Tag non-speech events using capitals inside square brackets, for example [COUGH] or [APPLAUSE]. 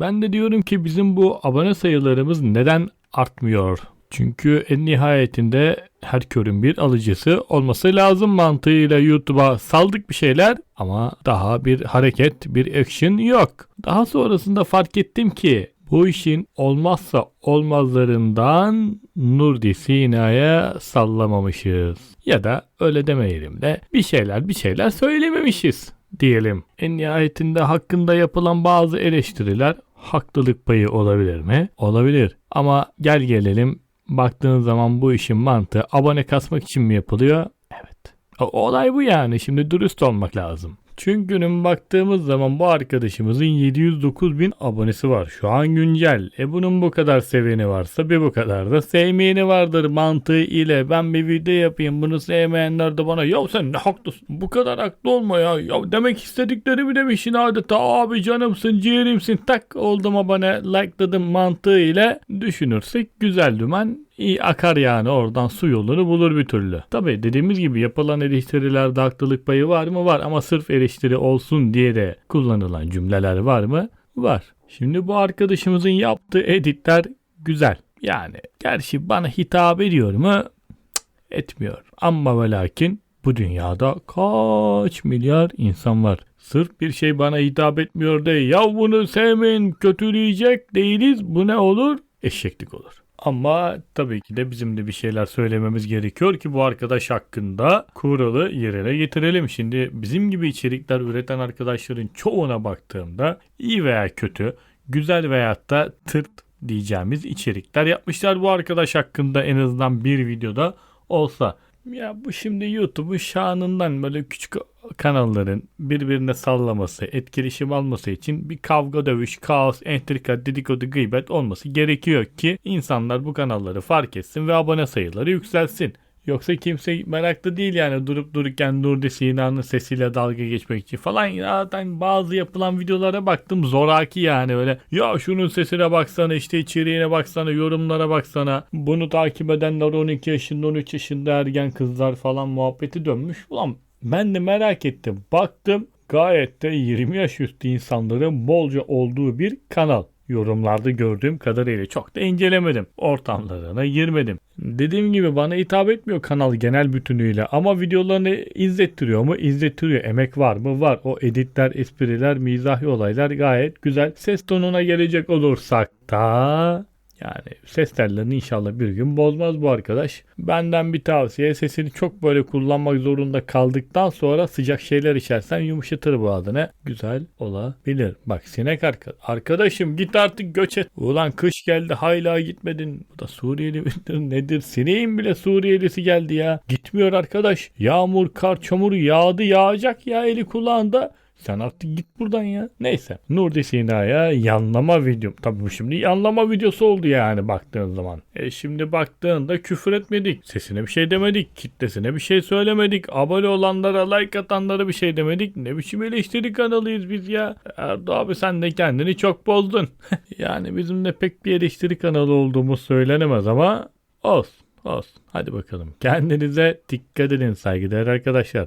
Ben de diyorum ki bizim bu abone sayılarımız neden artmıyor? Çünkü en nihayetinde her körün bir alıcısı olması lazım mantığıyla YouTube'a saldık bir şeyler ama daha bir hareket, bir action yok. Daha sonrasında fark ettim ki bu işin olmazsa olmazlarından Nurdi Sina'ya sallamamışız. Ya da öyle demeyelim de bir şeyler bir şeyler söylememişiz diyelim. En nihayetinde hakkında yapılan bazı eleştiriler haklılık payı olabilir mi? Olabilir. Ama gel gelelim baktığın zaman bu işin mantığı abone kasmak için mi yapılıyor? Evet. O- olay bu yani. Şimdi dürüst olmak lazım. Çünkü baktığımız zaman bu arkadaşımızın 709 bin abonesi var. Şu an güncel. E bunun bu kadar seveni varsa bir bu kadar da sevmeyeni vardır mantığı ile. Ben bir video yapayım bunu sevmeyenler de bana ya sen ne haklısın bu kadar haklı olma ya. Ya demek istediklerimi demişsin adeta abi canımsın ciğerimsin tak oldum abone likeladım mantığı ile düşünürsek güzel dümen iyi akar yani oradan su yolunu bulur bir türlü. Tabi dediğimiz gibi yapılan eleştirilerde haklılık payı var mı? Var ama sırf eleştiri olsun diye de kullanılan cümleler var mı? Var. Şimdi bu arkadaşımızın yaptığı editler güzel. Yani gerçi bana hitap ediyor mu? Etmiyor. Ama ve lakin bu dünyada kaç milyar insan var. Sırf bir şey bana hitap etmiyor de ya bunu sevmeyin kötüleyecek değiliz bu ne olur? Eşeklik olur. Ama tabii ki de bizim de bir şeyler söylememiz gerekiyor ki bu arkadaş hakkında kuralı yerine getirelim. Şimdi bizim gibi içerikler üreten arkadaşların çoğuna baktığımda iyi veya kötü, güzel veyahut da tırt diyeceğimiz içerikler yapmışlar bu arkadaş hakkında en azından bir videoda olsa. Ya bu şimdi YouTube'un şanından böyle küçük kanalların birbirine sallaması, etkileşim alması için bir kavga, dövüş, kaos, entrika, dedikodu, gıybet olması gerekiyor ki insanlar bu kanalları fark etsin ve abone sayıları yükselsin. Yoksa kimse meraklı değil yani durup dururken Nurdi Sina'nın sesiyle dalga geçmek için falan. Zaten bazı yapılan videolara baktım zoraki yani öyle. Ya şunun sesine baksana işte içeriğine baksana yorumlara baksana. Bunu takip edenler 12 yaşında 13 yaşında ergen kızlar falan muhabbeti dönmüş. Ulan ben de merak ettim. Baktım gayet de 20 yaş üstü insanların bolca olduğu bir kanal. Yorumlarda gördüğüm kadarıyla çok da incelemedim. Ortamlarına girmedim. Dediğim gibi bana hitap etmiyor kanal genel bütünüyle ama videolarını izlettiriyor mu? İzlettiriyor. Emek var mı? Var. O editler, espriler, mizahi olaylar gayet güzel. Ses tonuna gelecek olursak da yani ses tellerini inşallah bir gün bozmaz bu arkadaş. Benden bir tavsiye sesini çok böyle kullanmak zorunda kaldıktan sonra sıcak şeyler içersen yumuşatır bu adına. Güzel olabilir. Bak sinek arka. Arkadaşım git artık göç et. Ulan kış geldi hala gitmedin. Bu da Suriyeli midir nedir? Sineğin bile Suriyelisi geldi ya. Gitmiyor arkadaş. Yağmur, kar, çamur yağdı yağacak ya eli kulağında. Sen artık git buradan ya. Neyse. Nurdi Sina'ya yanlama video. Tabii bu şimdi yanlama videosu oldu yani baktığın zaman. E şimdi baktığında küfür etmedik. Sesine bir şey demedik. Kitlesine bir şey söylemedik. Abone olanlara like atanlara bir şey demedik. Ne biçim eleştiri kanalıyız biz ya. Erdo abi sen de kendini çok bozdun. [LAUGHS] yani bizim de pek bir eleştiri kanalı olduğumuz söylenemez ama olsun. Olsun. Hadi bakalım. Kendinize dikkat edin saygıdeğer arkadaşlar.